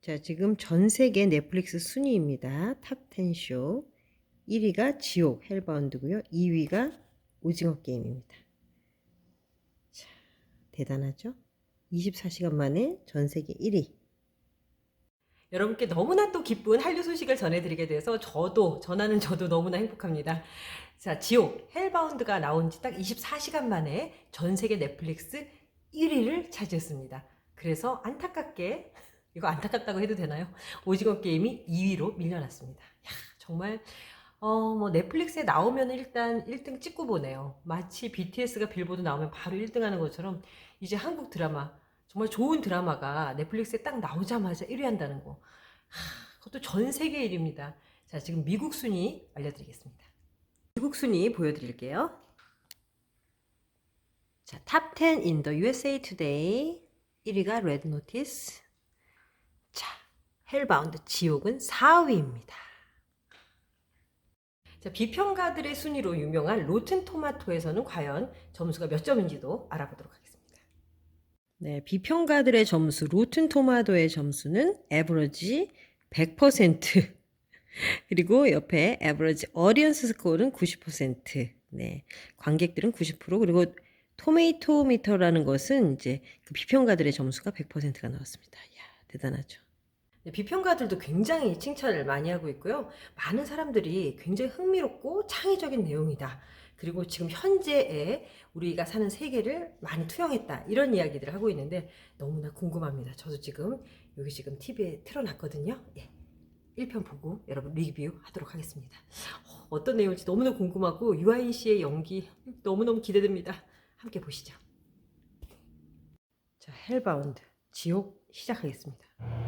자, 지금 전 세계 넷플릭스 순위입니다. 탑10 쇼. 1위가 지옥 헬바운드고요. 2위가 오징어 게임입니다. 자, 대단하죠? 24시간 만에 전 세계 1위. 여러분께 너무나 또 기쁜 한류 소식을 전해드리게 돼서 저도 전하는 저도 너무나 행복합니다. 자, 지옥 헬바운드가 나온 지 딱 24시간 만에 전 세계 넷플릭스 1위를 차지했습니다. 그래서 안타깝게 이거 안타깝다고 해도 되나요? 오징어 게임이 2위로 밀려났습니다. 야, 정말 어, 뭐 넷플릭스에 나오면 일단 1등 찍고 보네요. 마치 BTS가 빌보드 나오면 바로 1등 하는 것처럼 이제 한국 드라마 정말 좋은 드라마가 넷플릭스에 딱 나오자마자 1위 한다는 거. 하, 그것도 전 세계 1위입니다. 자, 지금 미국 순위 알려드리겠습니다. 미국 순위 보여드릴게요. 자, 탑 10 in the USA Today 1위가 레드 노티스. 자, 헬바운드 지옥은 4위입니다. 자, 비평가들의 순위로 유명한 로튼 토마토에서는 과연 점수가 몇 점인지도 알아보도록 하겠습니다. 네, 비평가들의 점수, 로튼 토마토의 점수는 에버러지 100%. 그리고 옆에 에버러지 어디언스 스코어는 90%. 네. 관객들은 90% 그리고 토메이토 미터라는 것은 이제 그 비평가들의 점수가 100%가 나왔습니다. 이야, 대단하죠. 네, 비평가들도 굉장히 칭찬을 많이 하고 있고요. 많은 사람들이 굉장히 흥미롭고 창의적인 내용이다. 그리고 지금 현재의 우리가 사는 세계를 많이 투영했다. 이런 이야기들을 하고 있는데 너무나 궁금합니다. 저도 지금 여기 지금 TV에 틀어놨거든요. 예. 1편 보고 여러분 리뷰 하도록 하겠습니다. 어, 어떤 내용일지 너무나 궁금하고 유아인 씨의 연기 너무너무 기대됩니다. 함께 보시죠. 자, 헬바운드 지옥 시작하겠습니다.